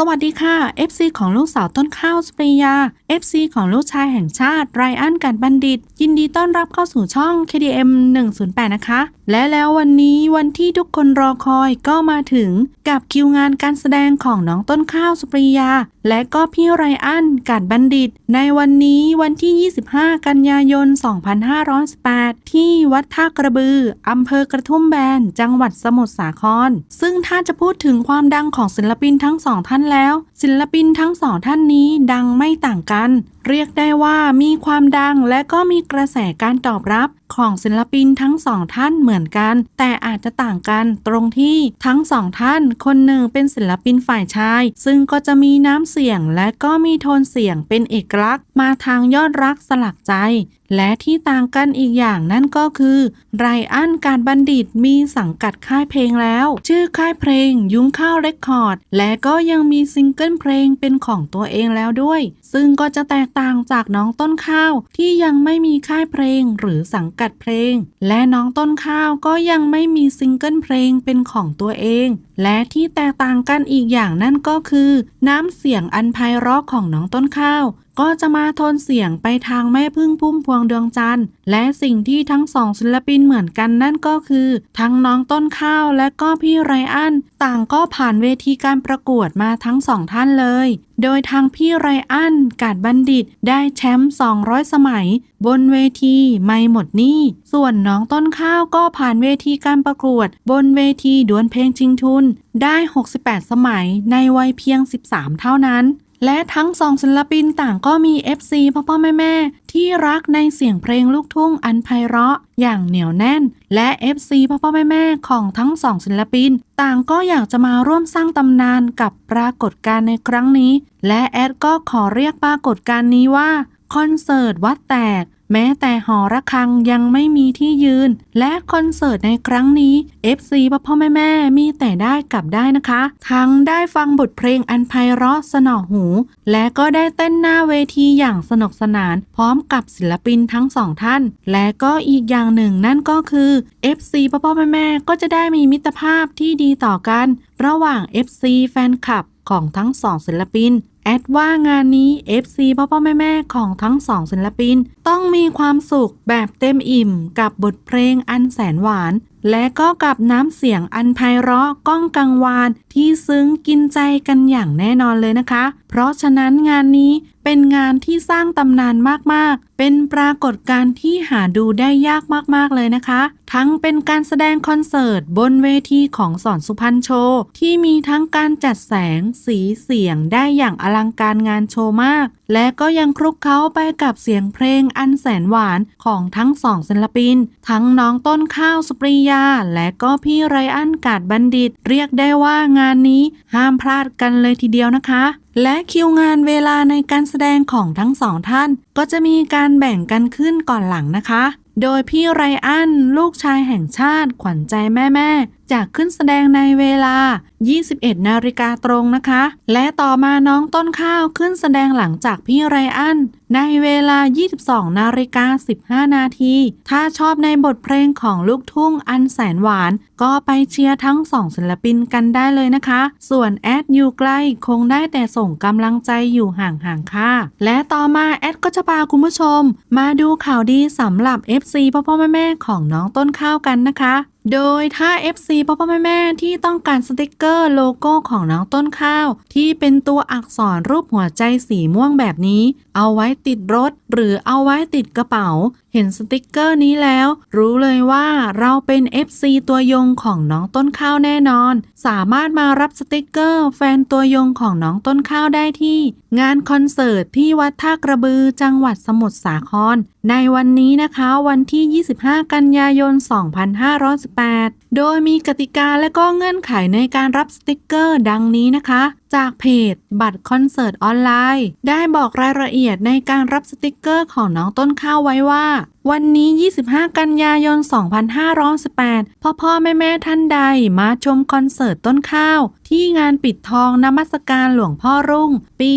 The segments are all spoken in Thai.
สวัสดีค่ะ FC ของลูกสาวต้นข้าวสปริยา FC ของลูกชายแห่งชาติ ไรอันกันบัณฑิต ยินดีต้อนรับเข้าสู่ช่อง KDM 108 นะคะ และแล้ววันนี้วันที่ทุกคนรอคอยก็มาถึงกับคิวงานการแสดงของน้องต้นข้าวสปริยา และก็พี่ไรอันกัดบัณฑิต ในวันนี้วันที่ 25 กันยายน 2518 ที่วัดท่ากระบืออำเภอกระทุ่มแบน จังหวัดสมุทรสาคร ซึ่งถ้าจะพูดถึงความดังของศิลปินทั้งสองท่านแล้ว ศิลปินทั้งสองท่านนี้ดังไม่ต่างกัน เรียกได้ว่ามีความดังและก็มีกระแสการตอบรับของศิลปินทั้งสองท่านเหมือนกัน แต่อาจจะต่างกันตรงที่ทั้งสองท่านคนหนึ่งเป็นศิลปินฝ่ายชาย ซึ่งก็จะมีน้ำเสียงและก็มีโทนเสียงเป็นเอกลักษณ์ มาทางยอดรักสลักใจและที่ต่างกันอีกอย่างนั่นก็คือไรอันการบัณฑิตมีสังกัดค่ายเพลงแล้ว ชื่อค่ายเพลงยุ้งข้าวเรคคอร์ด และก็ยังมีซิงเกิลเพลงเป็นของตัวเองแล้วด้วย ซึ่งก็จะแตกต่างจากน้องต้นข้าวที่ยังไม่มีค่ายเพลงหรือสังกัดเพลง และน้องต้นข้าวก็ยังไม่มีซิงเกิลเพลงเป็นของตัวเอง และที่แตกต่างกันอีกอย่างนั่นก็คือ น้ำเสียงอันไพเราะของน้องต้นข้าว ก็จะมาทนเสียงไปทางแม่พึ่งพุ่มพวงดวงจันทร์ และสิ่งที่ทั้งสองศิลปินเหมือนกันนั่นก็คือ ทั้งน้องต้นข้าวและก็พี่ไรอัน ต่างก็ผ่านเวทีการประกวดมาทั้งสองท่านเลย โดยทางพี่ไรอันกาดบัณฑิตได้แชมป์ 200 สมัย บนเวทีไม่หมดนี้ส่วนน้องต้นข้าวก็ผ่านเวทีการประกวด บนเวทีดวลเพลงชิงทุน ได้ 68 สมัยในวัยเพียง 13 เท่านั้น และทั้งสองศิลปินต่างก็มี FC พ่อพ่อแม่แม่ที่รักในเสียงเพลงลูกทุ่งอันไพเราะอย่างเหนียวแน่น และ FC พ่อพ่อแม่แม่ของทั้งสองศิลปิน ต่างก็อยากจะมาร่วมสร้างตำนานกับปรากฏการณ์ในครั้งนี้ และแอดก็ขอเรียกปรากฏการณ์นี้ว่าคอนเสิร์ตวัดแตก แม้แต่หอระฆังยังไม่มีที่ยืน และคอนเสิร์ตในครั้งนี้ FC พ่อพ่อแม่แม่มีแต่ได้กลับได้นะคะ ทั้งได้ฟังบทเพลงอันไพเราะสนอหู และก็ได้เต้นหน้าเวทีอย่างสนุกสนาน พร้อมกับศิลปินทั้งสองท่าน และก็อีกอย่างหนึ่งนั่นก็คือ FC พ่อพ่อแม่แม่ก็จะได้มีมิตรภาพที่ดีต่อกัน ระหว่าง FC แฟนคลับของทั้งสองศิลปิน แอดว่างานนี้ FC พ่อพ่อแม่แม่ของทั้งสองศิลปิน ต้องมีความสุขแบบเต็มอิ่มกับบทเพลงอันแสนหวาน และก็กับน้ำเสียงอันไพเราะก้องกังวานที่ซึ้งกินใจกันอย่างแน่นอนเลยนะคะ เพราะฉะนั้นงานนี้เป็นงานที่สร้างตำนานมากๆ เป็นปรากฏการณ์ที่หาดูได้ยากมากๆเลยนะคะ ทั้งเป็นการแสดงคอนเสิร์ตบนเวทีของสอนสุพรรณโชว์ที่มีทั้งการจัดแสงสีเสียงได้อย่างอลังการงานโชว์มาก และก็ยังคลุกเคล้าไปกับเสียงเพลงอันแสนหวานของทั้งสองศิลปิน ทั้งน้องต้นข้าวสุปริยาและก็พี่ไรอันกาดบัณฑิต เรียกได้ว่างานนี้ห้ามพลาดกันเลยทีเดียวนะคะ และคิวงานเวลาในการแสดงของทั้งสองท่าน ก็จะมีการแบ่งกันขึ้นก่อนหลังนะคะ โดยพี่ไรอันลูกชายแห่งชาติขวัญใจแม่แม่ จะขึ้นแสดงในเวลา 21 นาฬิกาตรงนะคะ และต่อมาน้องต้นข้าวขึ้นแสดงหลังจากพี่ไรอัน ในเวลา 22 นาฬิกา 15 นาที ถ้าชอบในบทเพลงของลูกทุ่งอันแสนหวาน ก็ไปเชียร์ทั้งสองศิลปินกันได้เลยนะคะ ส่วนแอดอยู่ใกล้คงได้แต่ส่งกำลังใจอยู่ห่างๆค่ะ และต่อมาแอดก็จะพาคุณผู้ชม มาดูข่าวดีสำหรับ FC พ่อพ่อแม่แม่ของน้องต้นข้าวกันนะคะ โดยถ้า FC พ่อพ่อแม่แม่ที่ต้องการสติกเกอร์โลโก้ของน้องต้นข้าว ที่เป็นตัวอักษรรูปหัวใจสีม่วงแบบนี้ เอาไว้ติดรถ หรือเอาไว้ติดกระเป๋า ห็นสติกเกอร์นี้แล้ว รู้เลยว่าเราเป็น FC ตัวยงของน้องต้นข้าวแน่นอน สามารถมารับสติกเกอร์แฟนตัวยงของน้องต้นข้าวได้ที่ งานคอนเสิร์ตที่วัดท่ากระบือจังหวัดสมุทรสาคร ในวันนี้นะคะวันที่ 25 กันยายน 2518 โดยมีกติกาและก็เงื่อนไขในการรับสติกเกอร์ดังนี้นะคะ จากเพจ บัตรคอนเสิร์ตออนไลน์ ได้บอกรายละเอียดในการรับสติกเกอร์ของน้องต้นข้าวไว้ว่า วันนี้ 25 กันยายน 2518 พ่อพ่อแม่แม่ท่านใดมาชมคอนเสิร์ตต้นข้าว ที่งานปิดทองนมัสการหลวงพ่อรุ่ง ปี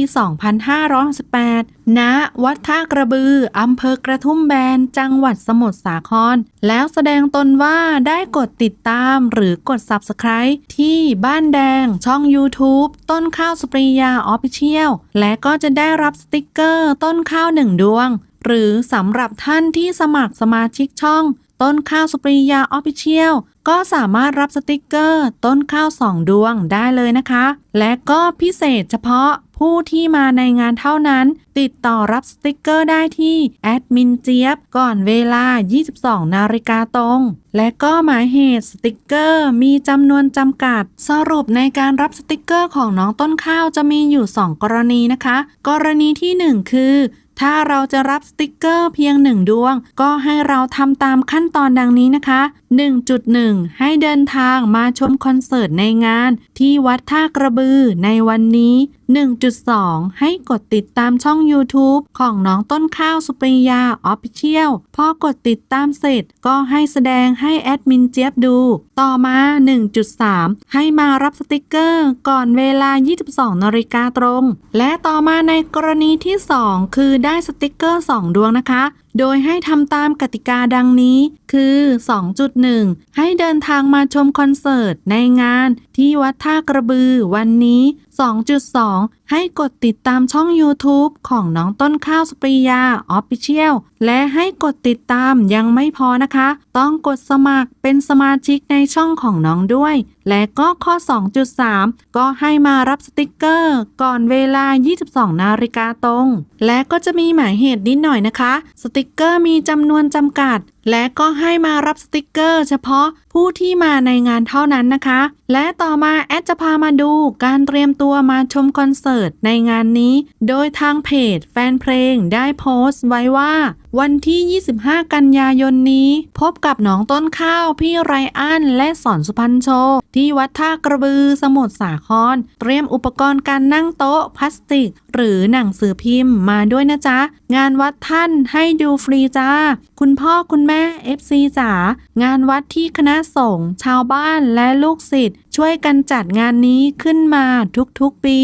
2518 ณ วัดท่ากระบือ อำเภอกระทุ่มแบน จังหวัดสมุทรสาคร แล้วแสดงตนว่าได้กดติดตามหรือกด Subscribe ที่บ้านแดงช่อง YouTube ต้นข้าวสุปริยาออฟฟิเชียลและก็จะได้รับสติกเกอร์ต้นข้าวหนึ่งดวง หรือสำหรับท่านที่สมัครสมาชิกช่อง ต้นข้าวสุปริยาออฟฟิเชียลก็สามารถรับสติกเกอร์ ต้นข้าวสองดวงได้เลยนะคะ และก็พิเศษเฉพาะผู้ที่มาในงานเท่านั้น ติดต่อรับสติกเกอร์ได้ที่แอดมินเจี๊ยบก่อนเวลา 22 นาฬิกาตรง และก็หมายเหตุสติกเกอร์มีจำนวนจำกัด สรุปในการรับสติกเกอร์ของน้องต้นข้าวจะมีอยู่ 2 กรณีนะคะ กรณีที่ 1 คือ ถ้าเราจะรับสติกเกอร์เพียงหนึ่งดวง ก็ให้เราทำตามขั้นตอนดังนี้นะคะ 1.1 ให้เดินทางมาชมคอนเสิร์ตในงาน ที่วัดท่ากระบือในวันนี้ 1.2 ให้กดติดตามช่อง YouTube ของน้องต้นข้าวสุปริยาออฟฟิเชียลพอกดติดตามเสร็จก็ให้แสดงให้แอดมินเจี๊ยบดู ต่อมา 1.3 ให้มารับสติกเกอร์ก่อนเวลา 22นาฬิกาตรง และต่อมาในกรณีที่ 2 คือได้สติกเกอร์ 2 ดวงนะคะ โดยให้ทำตามกติกาดังนี้ คือ 2.1 ให้เดินทางมาชมคอนเสิร์ตในงานที่วัดท่ากระบือวันนี้ 2.2 ให้กดติดตามช่อง YouTube ของน้องต้นข้าวสปริยาออฟฟิเชียลและให้กดติดตามยังไม่พอนะคะ ต้องกดสมัครเป็นสมาชิกในช่องของน้องด้วย และก็ข้อ 2.3 ก็ให้มารับสติกเกอร์ ก่อนเวลา 22 นาฬิกาตรง และก็จะมีหมายเหตุนิดหน่อยนะคะสติติกเกอร์มีจำนวนจำกัดและก็ให้มารับสติกเกอร์ เฉพาะผู้ที่มาในงานเท่านั้นนะคะ และต่อมาแอดจะพามาดูการเตรียมตัวมาชมคอนเสิร์ตในงานนี้ โดยทางเพจแฟนเพลงได้โพสต์ไว้ว่า วันที่ 25 กันยายนนี้ พบกับน้องต้นข้าวพี่ไรอันและสอนสุพันโช ที่วัดท่ากระบือสมุทรสาคร เตรียมอุปกรณ์การนั่งโต๊ะพลาสติก หรือหนังสือพิมพ์มาด้วยนะจ๊ะ งานวัดท่านให้ดูฟรีจ้า คุณพ่อคุณแม่แม่ FC จ๋างานวัดที่คณะสงฆ์ชาวบ้านและลูกศิษย์ช่วยกันจัดงานนี้ขึ้นมาทุกๆปี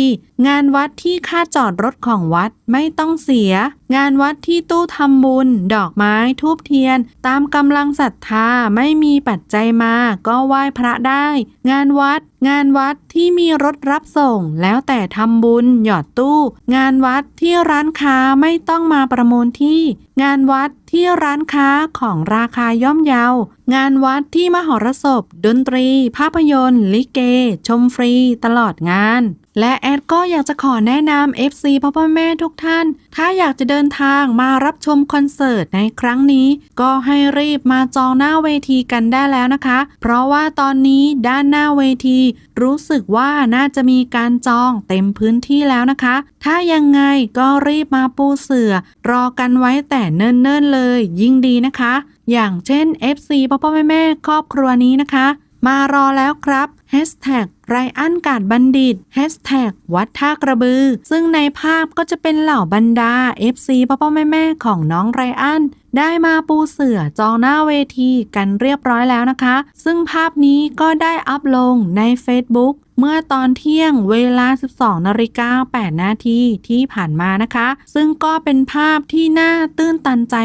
งานวัดที่ค่าจอดรถของวัดไม่ต้องเสีย งานวัดที่ตู้ทำบุญ ดอกไม้ทูบเทียน ตามกำลังศรัทธาไม่มีปัจจัยมา ก็ไหว้พระได้ งานวัด งานวัดที่มีรถรับส่ง แล้วแต่ทำบุญ หยอดตู้ งานวัดที่ร้านค้าไม่ต้องมาประมูลที่ งานวัดที่ร้านค้าของราคาย่อมเยา งานวัดที่มหรสพ ดนตรี ภาพยนตร์ ลิเก ชมฟรี ตลอดงาน และแอดก็อยากจะขอแนะนำ FC พ่อพ่อแม่ทุกท่าน ถ้าอยากจะเดินทางมารับชมคอนเสิร์ตในครั้งนี้ ก็ให้รีบมาจองหน้าเวทีกันได้แล้วนะคะ เพราะว่าตอนนี้ด้านหน้าเวที รู้สึกว่าน่าจะมีการจองเต็มพื้นที่แล้วนะคะ ถ้ายังไงก็รีบมาปูเสือ รอกันไว้แต่เนิ่นๆเลย ยิ่งดีนะคะ อย่างเช่น FC พ่อพ่อแม่แม่ครอบครัวนี้นะคะ มารอแล้วครับแฮชแท็กไรอันกาดบัณฑิตแฮชแท็กวัดท่ากระบือ ซึ่งในภาพก็จะเป็นเหล่าบรรดา FC พ่อพ่อแม่แม่ของน้องไรอันได้มาปูเสือจองหน้าเวทีกันเรียบร้อยแล้วนะคะ ซึ่งภาพนี้ก็ได้อัพลงใน Facebook เมื่อตอนเที่ยงเวลา 12นาฬิกา8นาทีที่ผ่านมานะคะ ซึ่งก็เป็นภาพที่น่าตื้นตันใจ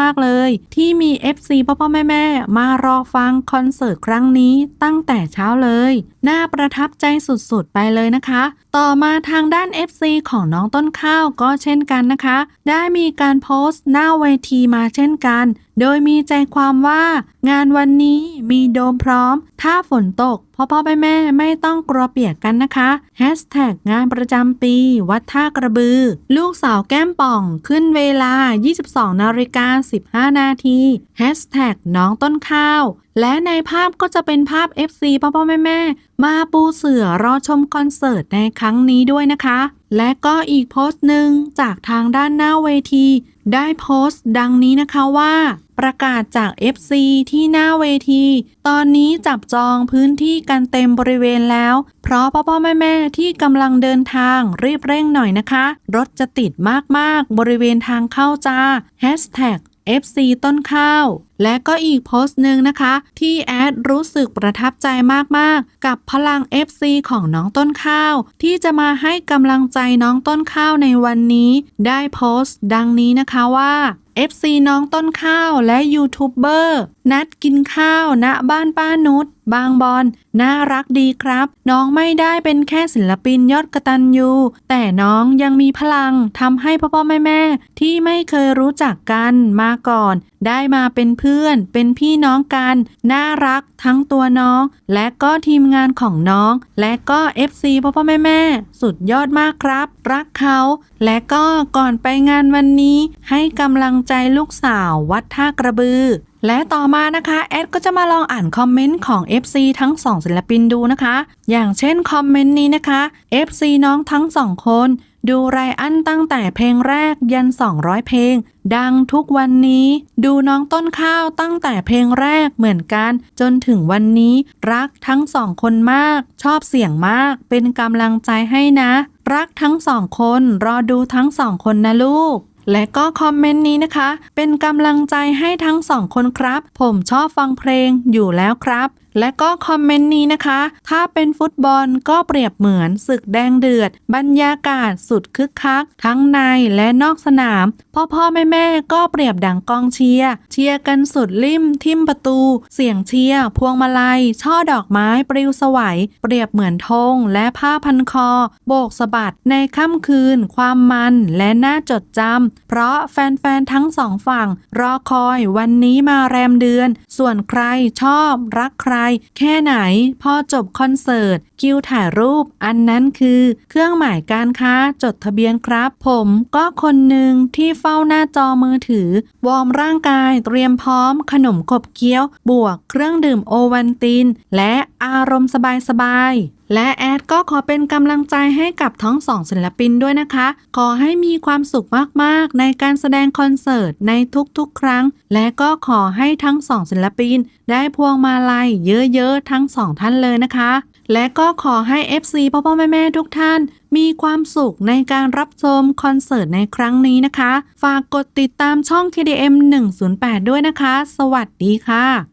มากๆเลย ที่มี FC พ่อพ่อแม่แม่มารอฟังคอนเสิร์ตครั้งนี้ตั้งแต่เช้าเลย น่าประทับใจสุดๆ ไปเลยนะคะ ต่อมาทางด้าน FC ของน้องต้นข้าวก็เช่นกันนะคะ ได้มีการโพสต์หน้าเวทีมาเช่นกันโดยมีใจความว่างานวันนี้มีโดมพร้อม ถ้าฝนตกพ่อพ่อแม่แม่ไม่ต้องกลัวเปียกกันนะคะ Hashtag งานประจำปี วัดท่ากระบือ ลูกสาวแก้มป่องขึ้นเวลา 22นาฬิกา15 นาที Hashtag น้องต้นข้าว และในภาพก็จะเป็นภาพ FC พ่อพ่อแม่แม่ มาปูเสือรอชมคอนเสิร์ตในครั้งนี้ด้วยนะคะ และก็อีกโพสต์หนึ่งจากทางด้านหน้าเวที ได้โพสต์ดังนี้นะคะว่า ประกาศจาก FC ที่หน้าเวที ตอนนี้จับจองพื้นที่กันเต็มบริเวณแล้ว เพราะพ่อพ่อแม่แม่ที่กำลังเดินทางรีบเร่งหน่อยนะคะ รถจะติดมากๆ บริเวณทางเข้าจ้า Hashtag FC ต้นข้าว และก็อีกโพสต์หนึ่งนะคะ ที่แอดรู้สึกประทับใจมาก ๆ กับพลัง FC ของน้องต้นข้าว ที่จะมาให้กำลังใจน้องต้นข้าวในวันนี้ ได้โพสต์ดังนี้นะคะว่า FC น้องต้นข้าวและยูทูบเบอร์นัดกินข้าวณบ้านป้านุชบางบอน น่ารักดีครับ น้องไม่ได้เป็นแค่ศิลปินยอดกระตันยูแต่น้องยังมีพลังทำให้พ่อพ่อแม่แม่ที่ไม่เคยรู้จักกันมาก่อน ได้มาเป็นเพื่อน เป็นพี่น้องกัน น่ารักทั้งตัวน้อง และก็ทีมงานของน้อง และก็ FC พ่อพ่อแม่แม่สุดยอดมากครับ รักเขา และก็ก่อนไปงานวันนี้ ให้กำลังใจลูกสาววัดท่ากระบือ และต่อมานะคะ แอดก็จะมาลองอ่านคอมเมนต์ของ FC ทั้ง 2 ศิลปินดูนะคะ อย่างเช่นคอมเมนต์นี้นะคะ FC น้องทั้งสองคน ดูไรอันตั้งแต่เพลงแรกยัน 200 เพลง ดังทุกวันนี้ ดูน้องต้นข้าวตั้งแต่เพลงแรกเหมือนกัน จนถึงวันนี้รักทั้งสองคนมาก ชอบเสียงมาก เป็นกำลังใจให้นะ รักทั้งสองคน รอดูทั้งสองคนนะลูก และก็คอมเมนต์นี้นะคะ เป็นกำลังใจให้ทั้งสองคนครับ ผมชอบฟังเพลงอยู่แล้วครับ และก็คอมเมนต์นี้นะคะ ถ้าเป็นฟุตบอลก็เปรียบเหมือนศึกแดงเดือด บรรยากาศสุดคึกคัก ทั้งในและนอกสนาม พ่อพ่อแม่แม่ก็เปรียบดังกองเชียร์เชียร์กันสุดริมทิมประตู เสียงเชียร์พวงมาลัย ช่อดอกไม้ปลิวสวัย เปรียบเหมือนธงและผ้าพันคอ โบกสะบัดในค่ำคืน ความมันและน่าจดจำเพราะแฟนๆทั้งสองฝั่ง รอคอยวันนี้มาแรมเดือน ส่วนใครชอบรักใครแค่ไหน พอจบคอนเสิร์ต คิวถ่ายรูป อันนั้นคือ เครื่องหมายการค้าจดทะเบียนครับ ผมก็คนหนึ่งที่เฝ้าหน้าจอมือถือ วอร์มร่างกายเตรียมพร้อม ขนมขบเคี้ยว บวกเครื่องดื่มโอวันติน และอารมณ์สบายๆและแอดก็ขอเป็นกำลังใจให้กับทั้งสองศิลปินด้วยนะคะ ขอให้มีความสุขมากๆ ในการแสดงคอนเสิร์ตในทุกๆ ครั้ง และก็ขอให้ทั้งสองศิลปิน ได้พวงมาลัยเยอะๆ ทั้งสองท่านเลยนะคะ และก็ขอให้ FC พ่อพ่อแม่แม่ๆทุกท่าน มีความสุขในการรับชมคอนเสิร์ตในครั้งนี้นะคะ ฝากกดติดตามช่อง KDM 108 ด้วยนะคะ สวัสดีค่ะ